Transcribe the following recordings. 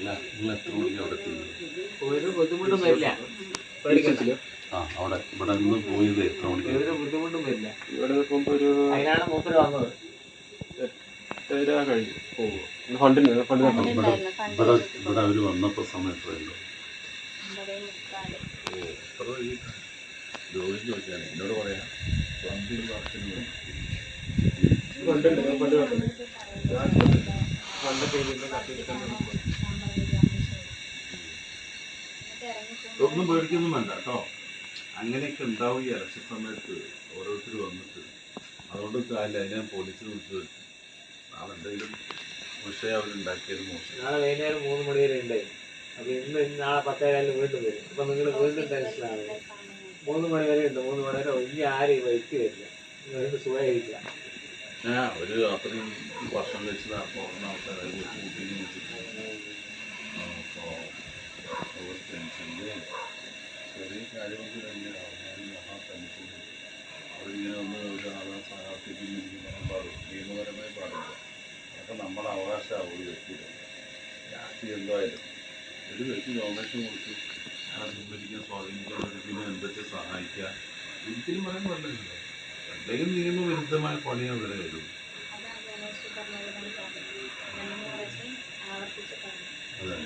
നിങ്ങൾ എത്ര മണിക്ക് അവിടെ ഒരു ബുദ്ധിമുട്ടും വരില്ല. ആ അവിടെ ഇവിടെ നിന്ന് പോയത് എത്ര മണിക്ക്? ഒരു ബുദ്ധിമുട്ടും വരില്ല. ഇവിടെ നിൽക്കുമ്പോൾ ഒരു അതിനാണ് മൂപ്പര് വന്നത്. എട്ടര കഴിഞ്ഞു. പോകും ഫണ്ടിന് ഫണ്ട് തരണം. ഇവിടെ ഇവിടെ ഇവിടെ അവർ വന്നപ്പോൾ സമയം എത്രയല്ലോ എത്ര വൈകിട്ടാ? ജോലി ചോദിച്ചാൽ എന്നോട് പറയാം പമ്പിൽ വർക്കിന് വേണ്ടി. ഫണ്ടുണ്ട് ഫണ്ട് ഫണ്ട് കത്തിരിക്കാൻ ഒന്നും പേടിക്കൊന്നും വേണ്ട കേട്ടോ. അങ്ങനെയൊക്കെ ഉണ്ടാവും ഈ ഇലക്ഷൻ സമയത്ത് ഓരോരുത്തർ വന്നിട്ട്. അതുകൊണ്ട് കാര്യമില്ല അതിനെ പോലീസിൽ വിളിച്ചു വരുത്തി. നാളെന്തെങ്കിലും വിഷയം അവരുണ്ടാക്കിയത് മോശം. നാളെ വൈകുന്നേരം മൂന്ന് മണി വരെ ഉണ്ടായി. അപ്പൊ ഇന്ന് നാളെ പത്തേകാലിന് വീണ്ടും വരും. അപ്പൊ നിങ്ങൾ വീണ്ടും ടെൻഷനാണ് മൂന്ന് മണി വരെ ഉണ്ട്. മൂന്ന് മണി വരെ ഇനി ആരും ഈ വൈക്ക് വരില്ല. നിങ്ങൾക്ക് സുഖമായിരിക്കില്ല ആ ഒരു അത്രയും വർഷം വെച്ച് പോകുന്ന ആൾക്കാരെ കൂട്ടി വെച്ചിട്ട്. ടെൻഷന്റെ ചെറിയ കാര്യങ്ങൾക്ക് തന്നെയാണ് അവന്മാർ മഹാ ടെൻഷൻ അവരിങ്ങനെ ഒന്ന് ഒരാളെ സ്ഥാനാർത്ഥിക്ക് പറയാൻ പാടും. നിയമപരമായി പാടില്ല. അതൊക്കെ നമ്മുടെ അവകാശമാണ് ഒരു വ്യക്തിയുടെ. രാഷ്ട്രീയം എന്തായാലും ഒരു വ്യക്തി ഡൊണേഷൻ കൊടുത്ത് അയാളെ ഭരിക്കാൻ സ്വാധീനിക്കാൻ പിന്നെ എന്തൊക്കെ സഹായിക്കുക? ഒരിക്കലും പറയാൻ പാടില്ലല്ലോ എന്തെങ്കിലും നിയമവിരുദ്ധമായ പണിയാണ് വരെ വരും അതെ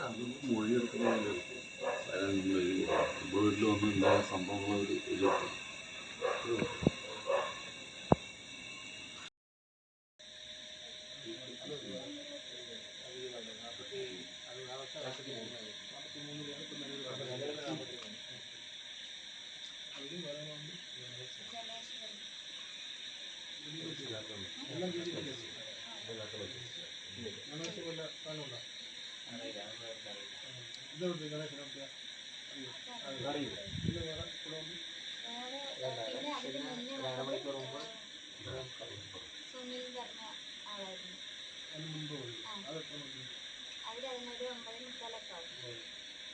അതൊന്നും മൊഴിയെടുക്കുന്നതല്ലേ വീട്ടിൽ വന്ന് ഉണ്ടായ സംഭവങ്ങൾ ഒരു ഒരു പിന്നെ അതിന് മുന്നേ അരമണിക്കൂർ മുമ്പ് സുനിൽ പറഞ്ഞ ആളായിരുന്നു. അവരതിനൊരു ഒമ്പത് മുക്കാലൊക്കെ ആവും.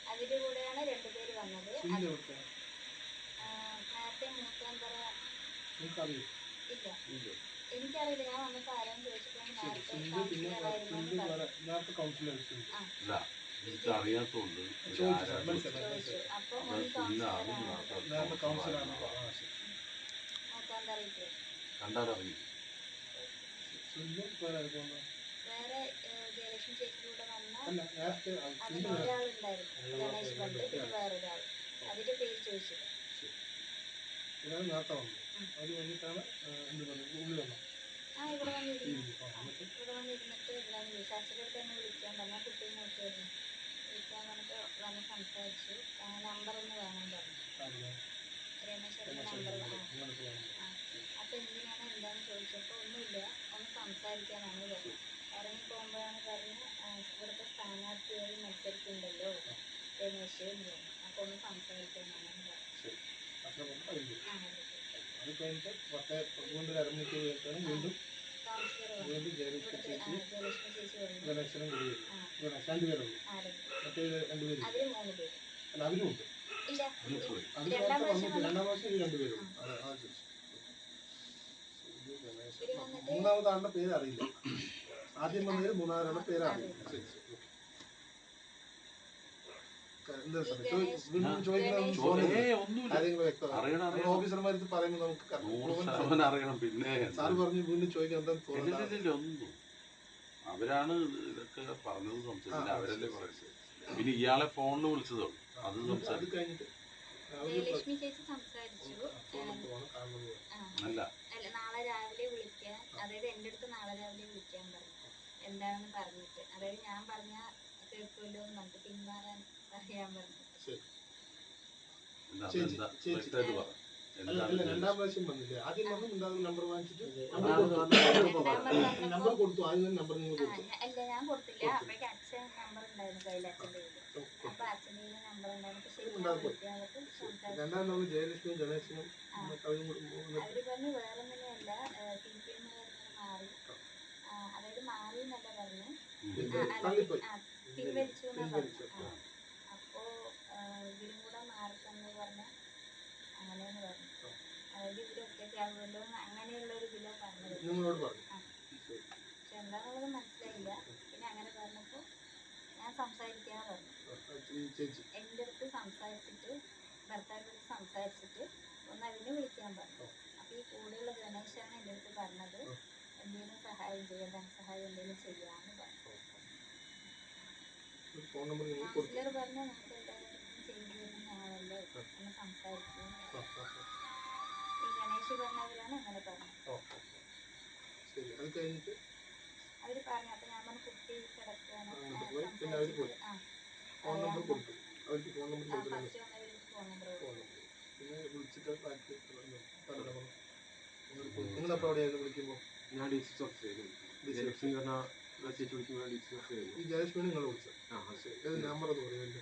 അവരുടെ കൂടെയാണ് രണ്ടുപേര് വന്നത്. ഇല്ല. എനിക്കറിയില്ല. ഞാൻ വന്നപ്പോ ചോദിച്ചപ്പോൾ നേരത്തെ കൗൺസിലറായിരുന്നു ഏഹ്, ജയലക്ഷ്മി ചേച്ചിയുടെ കൂടെ വന്ന അതിന് ഒരാളുണ്ടായിരുന്നു ഗണേഷ് പണ്ട് പിന്നെ വേറൊരാൾ. അതിന്റെ പേര് ചോദിച്ചു. ആ ഇവിടെ വന്നിരുന്നു. ഇവിടെ വന്നിരുന്നിട്ട് ചോദിച്ചു അച്ഛന്റെ തന്നെ വിളിക്കാൻ പറഞ്ഞു. ആ കുട്ടീനെ നോക്കിയായിരുന്നു. വിളിക്കാൻ പറഞ്ഞിട്ട് വന്ന് സംസാരിച്ചു. നമ്പർ ഒന്ന് വേണം പറഞ്ഞു. രമേശ് ചേട്ടന്റെ നമ്പർ ആ അപ്പോൾ എന്തിനാണ് എന്താണെന്ന് ചോദിച്ചപ്പോൾ ഒന്നുമില്ല. ഒന്ന് സംസാരിക്കാനാണ് പറഞ്ഞു ഇറങ്ങി പോകുമ്പോഴാണ് പറഞ്ഞ് ആ, ഇവിടുത്തെ സ്ഥാനാർത്ഥിയായി മത്സരിക്കുന്നുണ്ടല്ലോ രമേശ് എന്ന് പറഞ്ഞു അപ്പോൾ ഒന്ന് സംസാരിക്കാനാണ് പറഞ്ഞു ആ അത് കഴിഞ്ഞിട്ട് പത്ത് വീണ്ടും ഉണ്ട് രണ്ടാം നേരത്തെ വന്നിട്ട് രണ്ടാം പ്രാവശ്യം ഈ രണ്ടുപേരും അതെ ആ ചോദിച്ചു ഇവർ വന്നിട്ട് പേര് അറിയില്ല ആദ്യം വന്നതിൽ മൂന്നാമതാളുടെ പേര് അറിയില്ല ശരി ശരി പറയുമ്പോൾ നമുക്ക് അറിയണം പിന്നെ സാറ് പറഞ്ഞു വീണ്ടും ചോദിക്കാൻ അവരാണ് ഇതൊക്കെ പറഞ്ഞത് സംസാരിച്ചില്ല ആ, അവരല്ലേ പറയുന്നത്. പിന്നെ ഇയാളെ ഫോണിൽ വിളിച്ചതുള്ളൂ. അത് ചേച്ചി സംസാരിച്ചു. ഫോണിൽ പോകണം അല്ല. അല്ല നാളെ രാവിലെ വിളിക്കാൻ. അതായത് എന്റെ അടുത്ത് നാളെ രാവിലെ വിളിക്കാൻ പറഞ്ഞു. എന്താണെന്ന് പറഞ്ഞിട്ട്. അതായത് ഞാൻ പറഞ്ഞ കേൾക്കുമല്ലോ എന്ന് പറഞ്ഞിട്ട് പിന്മാറാൻ രണ്ടാം പ്രാവശ്യം വന്നില്ലേ ആദ്യം വന്നു ഉണ്ടാകുന്ന നമ്പർ വാങ്ങിച്ചിട്ട് നമ്പർ കൊടുത്തു. നമ്പർ കൊടുത്തു. ആദ്യം തന്നെ നമ്പർ നിങ്ങൾ കൊടുത്തു. അല്ല ഞാൻ കൊടുത്തില്ല. അപ്പോഴേക്ക് അച്ഛൻ നമ്പർ ഉണ്ടായിരുന്നു കയ്യിൽ അച്ഛന്റെ അപ്പൊ അച്ഛന്റെ നമ്പർ ഉണ്ടായിരുന്നു രണ്ടാം നമ്മൾ ജയലക്ഷ്മിയും ഗണേശനും മൂന്ന് അവർ പറഞ്ഞു വേറൊന്നിനുമല്ല സി പി എം മാറി. അതായത് മാറി എന്നല്ല പറഞ്ഞു ഉം. പിന്നെ ആ, അല്ല, തള്ളിപ്പോയി ആ, പിൻവലിച്ചു എന്നാ പിൻവലിച്ചു. പറഞ്ഞു ആ. അപ്പോ ആകുമല്ലോ എന്ന് അങ്ങനെയുള്ള ഒരു ഇതിലാണ് പറഞ്ഞത് നിങ്ങളോട് പറഞ്ഞു പക്ഷെ എന്താണെന്നുള്ളത് മനസ്സിലായില്ല പിന്നെ അങ്ങനെ പറഞ്ഞപ്പോൾ ഞാൻ സംസാരിക്കാന്ന് പറഞ്ഞു ആ, ഈ ചേച്ചി എന്റെ അടുത്ത് സംസാരിച്ചിട്ട് ഭർത്താവിന്റെ അടുത്ത് സംസാരിച്ചിട്ട് ഒന്ന് അതിനെ വിളിക്കാൻ പറഞ്ഞു. അപ്പോൾ ഈ കൂടെയുള്ള ഗണേശാണ് എന്റെ അടുത്ത് പറഞ്ഞത് എന്തെങ്കിലും സഹായം ചെയ്യാം ധനസഹായം എന്തെങ്കിലും ചെയ്യാമെന്ന് പറഞ്ഞു. കൗൺസിലർ പറഞ്ഞു നമുക്ക് എന്തായാലും ചെയ്തു തരുന്ന ആളല്ലേ ഒന്ന് സംസാരിക്കും. ഈ ഗണേഷ് പറഞ്ഞവരാണ് അങ്ങനെ പറഞ്ഞത്. അവർ പറഞ്ഞു അപ്പം ഞാൻ പറഞ്ഞു കുട്ടി കിടക്കുകയാണ് ഫോൺ നമ്പർ കൊടുക്കും. അവർക്ക് ഫോൺ നമ്പർ വന്നവർക്ക് ഫോൺ നമ്പർ നമ്പർ. പിന്നെ വിളിച്ചിട്ട് ബാക്കി പറഞ്ഞു നിങ്ങളപ്പോൾ എവിടെയായിരുന്നു വിളിക്കുമ്പോൾ ഞാൻ ഡിസ്ട്രിക്ട് ഓഫീസിൽ ജയലക്ഷ്മി പറഞ്ഞ ചേച്ചി വിളിക്കുമ്പോൾ ഡിസ്ട്രിക്ട് ഓഫീസിൽ ഈ ജയലക്ഷ്മി നിങ്ങൾ വിളിച്ചത്? ആ ശരി. ഏത് നമ്പർ ഒന്ന് പറയുമല്ലോ